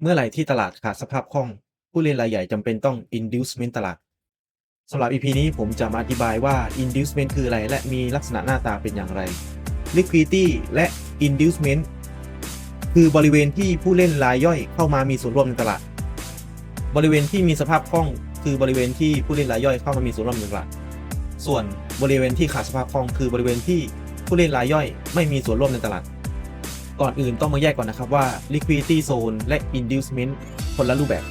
เมื่อไหร่ที่ตลาดขาดสภาพคล่อง ผู้เล่นรายใหญ่จำเป็นต้อง inducement ตลาดสำหรับ EP นี้ผมจะมาอธิบายว่า inducement คืออะไร และมีลักษณะหน้าตาเป็นอย่างไร liquidity และ inducement คือบริเวณที่ผู้เล่นรายย่อยเข้ามามีส่วนร่วมในตลาด บริเวณที่มีสภาพคล่อง คือบริเวณที่ผู้เล่นรายย่อยเข้ามามีส่วนร่วมในตลาด ส่วนบริเวณที่ขาดสภาพคล่อง คือบริเวณที่ผู้เล่นรายย่อย ไม่มีส่วนร่วมในตลาด ก่อนอื่นต้องมาแยกก่อนนะครับว่า liquidity zone และ inducement คนละรูปแบบ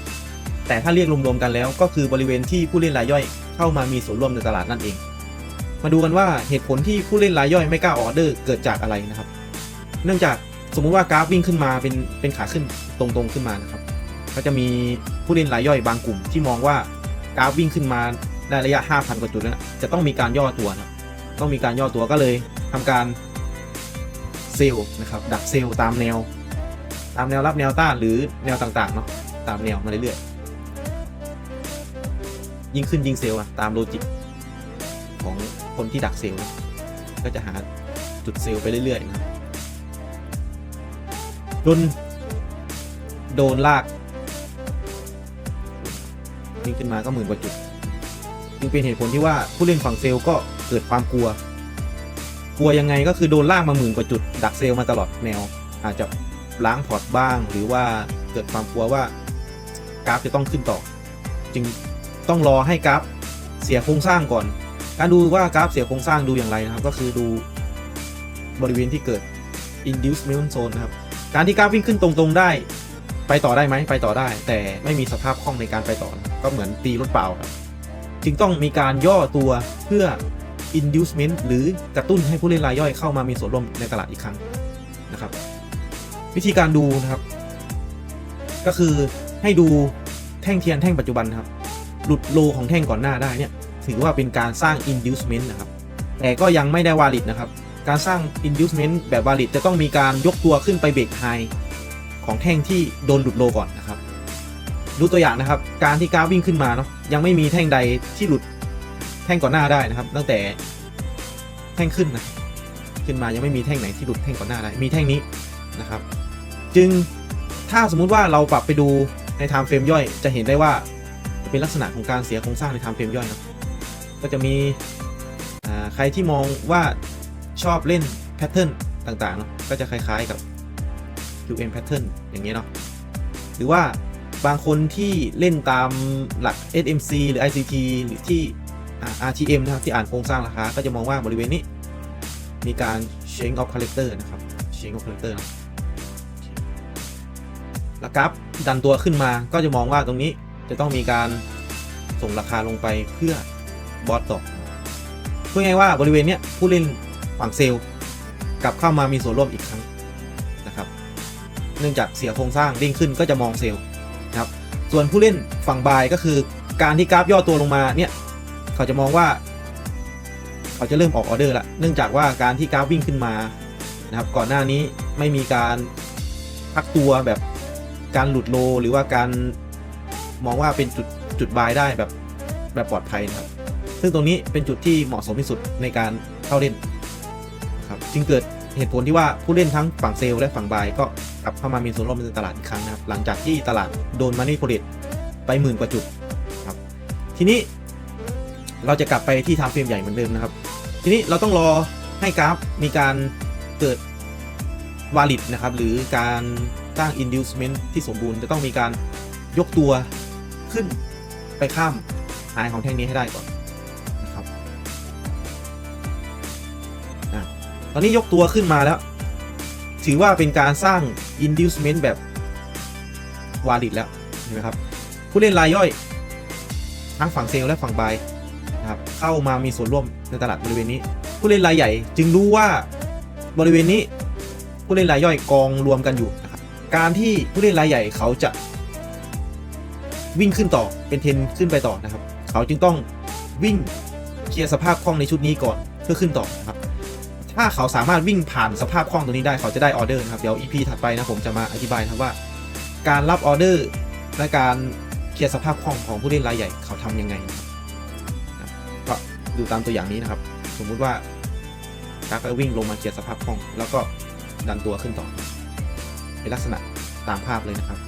แต่ถ้าเรียกรวมๆกันแล้ว ก็คือบริเวณที่ผู้เล่นรายย่อยเข้ามามีส่วนร่วมในตลาดนั่นเอง มาดูกันว่าเหตุผลที่ผู้เล่นรายย่อยไม่กล้าออเดอร์เกิดจากอะไรนะครับ เนื่องจากสมมุติว่ากราฟวิ่งขึ้นมาเป็นเป็นขาขึ้นตรงๆขึ้นมานะครับ ก็จะมีผู้เล่นรายย่อยบางกลุ่ม ที่มองว่ากราฟวิ่งขึ้นมาได้ระยะ 5,000 กว่าจุดแล้วนะจะต้องมีการย่อตัวนะครับต้องมีการย่อตัวก็เลยทำการ ซลล์นะครับดักเซลล์ตามแนว ตามแนวรับแนวต้านหรือแนวต่างๆเนาะตามแนวมาเรื่อยๆยิ่งขึ้นยิ่งเซลล์อะตามโลจิกของคนที่ดักเซลล์นะก็จะหาจุดเซลล์ไปเรื่อยๆนะจนโดนลากวิ่งขึ้นมาก็หมื่นกว่าจุด จึงเป็นเหตุผลที่ว่าผู้เล่นฝั่งเซลล์ก็เกิดความกลัว กลัวยังไงก็คือโดนลากมาหมื่นกว่าจุดดักเซลล์มาตลอดแนว อาจจะล้างพอร์ตบ้าง หรือว่าเกิดความกลัวว่ากราฟจะต้องขึ้นต่อ จึงต้องรอให้กราฟเสียโครงสร้างก่อน การดูว่ากราฟเสียโครงสร้างดูอย่างไรนะครับ ก็คือดูบริเวณที่เกิด inducement zone นะครับ การที่กราฟวิ่งขึ้นตรงๆได้ ไปต่อได้ไหมไปต่อได้ แต่ไม่มีสภาพคล่องในการไปต่อ ก็เหมือนตีรถเปล่าครับ จึงต้องมีการย่อตัวเพื่อ inducement หรือกระตุ้นให้ผู้เล่นรายย่อยเข้ามามีส่วนร่วมในตลาดอีกครั้งนะครับ วิธีการดูนะครับ ก็คือให้ดูแท่งเทียนแท่งปัจจุบันครับ หลุดโลของแท่งก่อนหน้าได้เนี่ยถือว่าเป็นการสร้าง inducement นะครับ แต่ก็ยังไม่ได้ valid นะครับ การสร้าง inducement แบบ valid จะต้องมีการยกตัวขึ้นไปเบรกไฮของแท่งที่โดนหลุดโลก่อนนะครับ ดูตัวอย่างนะครับ การที่กราฟวิ่งขึ้นมาเนาะยังไม่มีแท่งใดที่หลุด แท่งก่อนหน้าได้นะครับ ตั้งแต่แท่งขึ้นนะขึ้นมายังไม่มีแท่งไหนที่หลุดแท่งก่อนหน้าได้มีแท่งนี้นะครับ จึงถ้าสมมุติว่าเราปรับไปดูใน time frame ย่อย จะเห็นได้ว่าเป็นลักษณะของการเสียโครงสร้างใน time frame ย่อยครับก็จะมีใครที่มองว่าชอบเล่นแพทเทิร์นต่างๆเนาะก็จะคล้ายๆกับ QM pattern อย่างเงี้ยเนาะหรือว่าบางคนที่เล่นตามหลัก SMC หรือ ICT หรือที่ RTM นะครับที่อ่านโครงสร้างราคา ก็จะมองว่าบริเวณนี้ มีการ change of character นะครับ change of character เนะแล้วกราฟดันตัวขึ้นมาก็จะมองว่าตรงนี้จะต้องมีการส่งราคาลงไปเพื่อบอสต่อพูดง่ายว่าบริเวณเนี้ยผู้เล่นฝั่งเซลล์กลับเข้ามามีส่วนร่วมอีกครั้งนะครับ เนื่องจากเสียโครงสร้างดิ้งขึ้นก็จะมองเซลล์นะครับ ส่วนผู้เล่นฝั่งบายก็คือการที่กราฟย่อตัวลงมาเนี่ย เขาจะมองว่า เขาจะเริ่มออกออเดอร์ละเนื่องจากว่าการที่กราฟวิ่งขึ้นมานะครับ ก่อนหน้านี้ไม่มีการพักตัวแบบการหลุดโลหรือว่าการมองว่าเป็นจุดจุดบายได้แบบแบบปลอดภัยนะครับ ซึ่งตรงนี้เป็นจุดที่เหมาะสมที่สุดในการเข้าเล่นครับจึงเกิดเหตุผลที่ว่าผู้เล่นทั้งฝั่งเซลล์และฝั่งบายก็กลับเข้ามามีส่วนร่วมในตลาดอีกครั้งนะครับ หลังจากที่ตลาดโดนมันนี่โพลิตไปหมื่นกว่าจุดครับ ทีนี้ เราจะกลับไปที่ไทม์เฟรมใหญ่เหมือนเดิมนะครับ ทีนี้เราต้องรอให้กราฟมีการเกิด valid นะครับ หรือการสร้าง inducement ที่สมบูรณ์จะต้องมีการยกตัวขึ้นไปข้ามหายของแท่งนี้ให้ได้ก่อนนะครับอตอนนี้ยกตัวขึ้นมาแล้ว ถือว่าเป็นการสร้าง inducement แบบ valid แล้วเห็นไหมครับ ผู้เล่นรายย่อย ทั้งฝั่งเซลล์และฝั่งบาย นะครับเข้ามามีส่วนร่วมในตลาดบริเวณนี้ ผู้เล่นรายใหญ่จึงรู้ว่าบริเวณนี้ผู้เล่นรายย่อยกองรวมกันอยู่นะครับการที่ผู้เล่นรายใหญ่เขาจะวิ่งขึ้นต่อเป็นเทนขึ้นไปต่อนะครับ เขาจึงต้องวิ่งเคลียร์สภาพคล่องในชุดนี้ก่อนเพื่อขึ้นต่อนะครับ ถ้าเขาสามารถวิ่งผ่านสภาพคล่องตัวนี้ได้เขาจะได้ออเดอร์นะครับเดี๋ยว EP ถัดไปนะผมจะมาอธิบายนะว่า การรับออเดอร์และการเคลียร์สภาพคล่องของผู้เล่นรายใหญ่เขาทำยังไงนะ ดูตามตัวอย่างนี้นะครับ สมมุติว่ากราฟก็วิ่งลงมาเคลียร์สภาพคล่อง แล้วก็ดันตัวขึ้นต่อ เป็นลักษณะตามภาพเลยนะครับ